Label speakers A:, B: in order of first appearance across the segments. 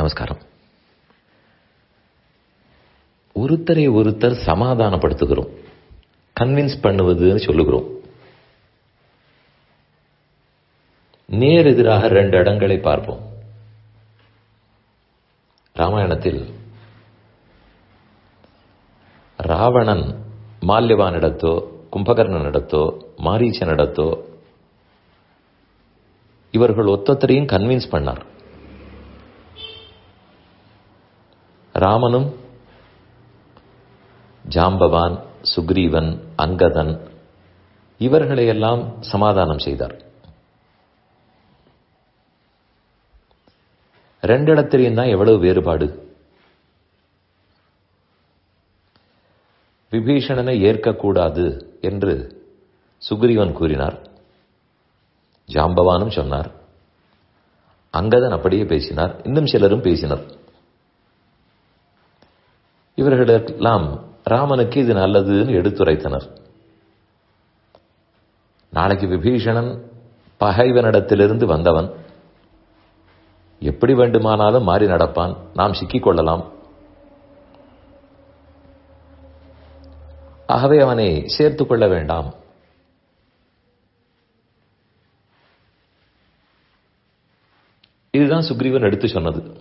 A: நமஸ்காரம். ஒருத்தரை ஒருத்தர் சமாதானப்படுத்துகிறோம். கன்வின்ஸ் பண்ணுவதுன்னு சொல்லுகிறோம். நேர் எதிராக ரெண்டு இடங்களை பார்ப்போம். ராமாயணத்தில் ராவணன் மால்யவானிடத்தோ கும்பகர்ணனிடத்தோ மாரீசனிடத்தோ இவர்கள் ஒத்தொத்தரையும் கன்வின்ஸ் பண்ணார். ராமனும் ஜாம்பவான் சுக்ரீவன் அங்கதன் இவர்களையெல்லாம் சமாதானம் செய்தார். ரெண்டிடத்திலையும் தான் எவ்வளவு வேறுபாடு? விபீஷணனை ஏற்கக்கூடாது என்று சுக்ரீவன் கூறினார். ஜாம்பவானும் சொன்னார். அங்கதன் அப்படியே பேசினார். இன்னும் சிலரும் பேசினர். இவர்களெல்லாம் ராமனுக்கு இது நல்லதுன்னு எடுத்துரைத்தனர். நாளைக்கு விபீஷணன் பகைவனிடத்திலிருந்து வந்தவன். எப்படி வேண்டுமானாலும் மாறி நடப்பான். நாம் சிக்கிக் கொள்ளலாம். ஆகவே அவனை சேர்த்துக் கொள்ள வேண்டாம். இதுதான் சுக்ரீவன் எடுத்து சொன்னது.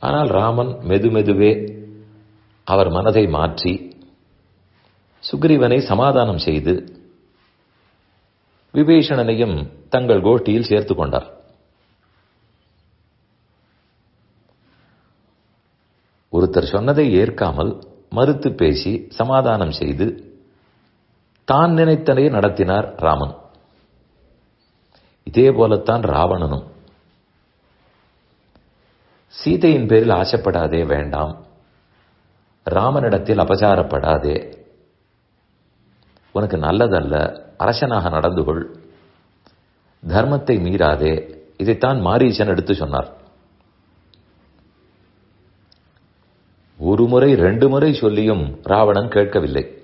A: ஆனால் ராமன் மெது மெதுவே அவர் மனதை மாற்றி சுக்ரீவனை சமாதானம் செய்து விபீஷணனையும் தங்கள் கோஷ்டியில் சேர்த்துக் கொண்டார். ஒருத்தர் சொன்னதை ஏற்காமல் மறுத்து பேசி சமாதானம் செய்து தான் நினைத்தனை நடத்தினார் ராமன். இதே போலத்தான் ராவணனும். சீதையின் பேரில் ஆசைப்படாதே வேண்டாம். ராமனிடத்தில் அபசாரப்படாதே உனக்கு நல்லதல்ல அரசனாக நடந்து கொள். தர்மத்தை மீறாதே. இதைத்தான் மாரீசன் எடுத்து சொன்னார். ஒரு முறை ரெண்டு முறை சொல்லியும் ராவணன் கேட்கவில்லை.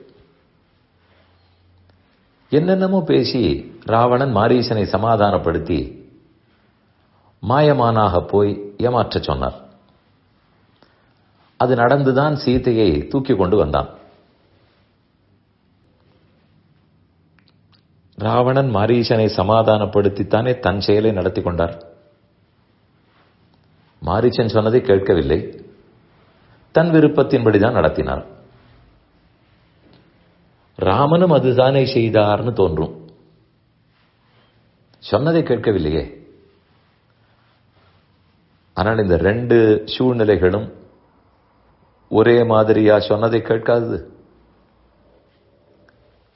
A: என்னென்னமோ பேசி ராவணன் மாரீசனை சமாதானப்படுத்தி மாயமானாக போய் ஏமாற்ற சொன்னார். அது நடந்துதான் சீதையை தூக்கி கொண்டு வந்தான். ராவணன் மாரீசனை சமாதானப்படுத்தித்தானே தன் செயலை நடத்தி கொண்டார். மாரீசன் சொன்னதை கேட்கவில்லை. தன் விருப்பத்தின்படிதான் நடத்தினார் ராமனும் அதுதானே செய்தார்னு தோன்றும். சொன்னதை கேட்கவில்லையே. ஆனால் இந்த ரெண்டு சூழ்நிலைகளும் ஒரே மாதிரியா சொன்னதை கேட்காது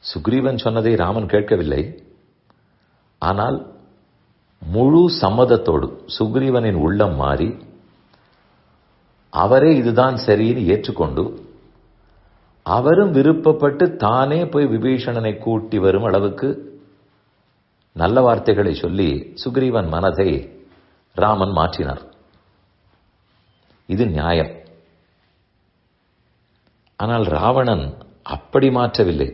A: சுக்ரீவன் சொன்னதை ராமன் கேட்கவில்லை. ஆனால் முழு சம்மதத்தோடு சுக்ரீவனின் உள்ளம் மாறி அவரே இதுதான் சரின்னு ஏற்றுக்கொண்டு அவரும் விருப்பப்பட்டு தானே போய் விபீஷணனை கூட்டி வரும் அளவுக்கு நல்ல வார்த்தைகளை சொல்லி சுக்ரீவன் மனதை ராமன் மாற்றினார். இது நியாயம். ஆனால் ராவணன் அப்படி மாற்றவில்லை.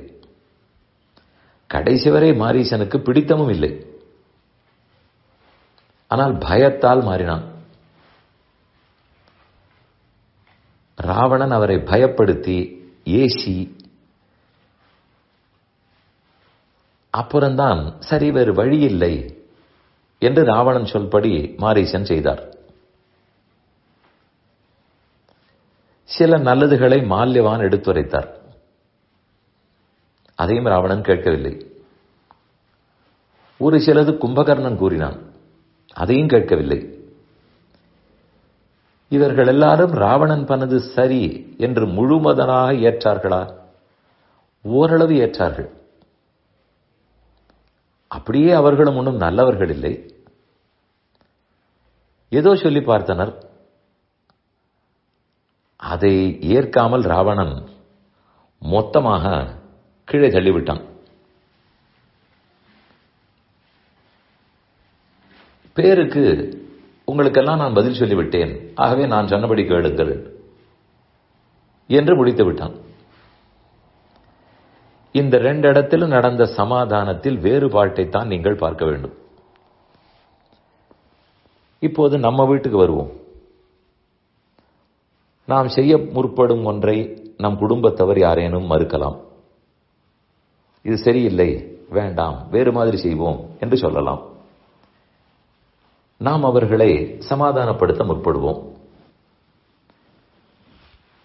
A: கடைசி வரை மாரீசனுக்கு பிடித்தமும் இல்லை. ஆனால் பயத்தால் மாறினான். ராவணன் அவரை பயப்படுத்தி ஏசி அப்புறம்தான் சரி வேறு வழி இல்லை என்று ராவணன் சொல்படி மாரீசன் செய்தார். சில நல்லதுகளை மால்யவான் எடுத்துரைத்தார். அதையும் ராவணன் கேட்கவில்லை. ஒரு சிலது கும்பகர்ணன் கூறினான். அதையும் கேட்கவில்லை. இவர்கள் எல்லாரும் ராவணன் பண்ணது சரி என்று முழுமதனாக ஏற்றார்களா? ஓரளவு ஏற்றார்கள். அப்படியே அவர்களும் ஒன்றும் நல்லவர்கள் இல்லை. ஏதோ சொல்லி பார்த்தனர். அதை ஏற்காமல் ராவணன் மொத்தமாக கீழே தள்ளிவிட்டான். பேருக்கு உங்களுக்கெல்லாம் நான் பதில் சொல்லிவிட்டேன். ஆகவே நான் சொன்னபடி கேளுங்கள் என்று முடித்து விட்டான் இந்த ரெண்டு இடத்திலும் நடந்த சமாதானத்தில் வேறுபாட்டைத்தான் நீங்கள் பார்க்க வேண்டும். இப்போது நம்ம வீட்டுக்கு வருவோம். நாம் செய்ய முற்படும் ஒன்றை நம் குடும்பத்தவர் யாரேனும் மறுக்கலாம். இது சரியில்லை வேண்டாம் வேறு மாதிரி செய்வோம் என்று சொல்லலாம். நாம் அவர்களை சமாதானப்படுத்த முற்படுவோம்.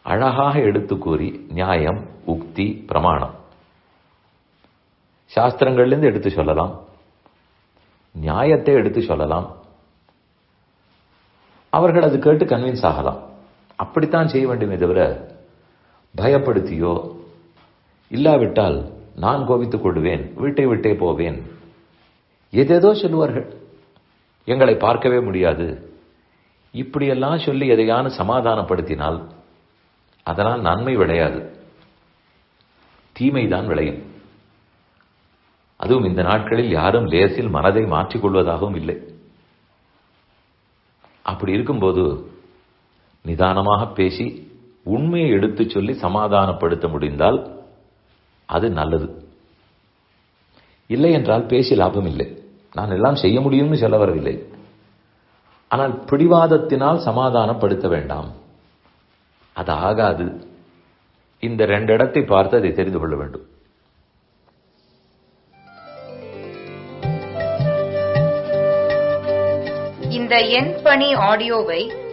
A: அழகாக எடுத்து கூறி நியாயம் உக்தி பிரமாணம். சாஸ்திரங்கள்லேருந்து எடுத்து சொல்லலாம். நியாயத்தை எடுத்து சொல்லலாம். அவர்கள் அது கேட்டு கன்வின்ஸ் ஆகலாம். அப்படித்தான் செய்ய வேண்டுமே தவிர பயப்படுத்தியோ இல்லாவிட்டால் நான் கோபித்துக் கொள்வேன் வீட்டை விட்டே போவேன். எதேதோ சொல்லுவார்கள். எங்களை பார்க்கவே முடியாது. இப்படியெல்லாம் சொல்லி எதையான சமாதானப்படுத்தினால் அதனால் நன்மை விளையாது. தீமைதான் விளையும். அதுவும் இந்த நாட்களில் யாரும் லேசில் மனதை மாற்றிக்கொள்வதாகவும் இல்லை. அப்படி இருக்கும்போது நிதானமாக பேசி உண்மையை எடுத்துச் சொல்லி சமாதானப்படுத்த முடிந்தால் அது நல்லது. இல்லை என்றால் பேசி லாபம் இல்லை. நான் எல்லாம் செய்ய முடியும்னு சொல்ல வரவில்லை. ஆனால் பிடிவாதத்தினால் சமாதானப்படுத்த வேண்டாம். அது ஆகாது. இந்த ரெண்டு இடத்தை பார்த்து அதை தெரிந்து கொள்ள வேண்டும்.
B: இந்த எண் பணி ஆடியோவை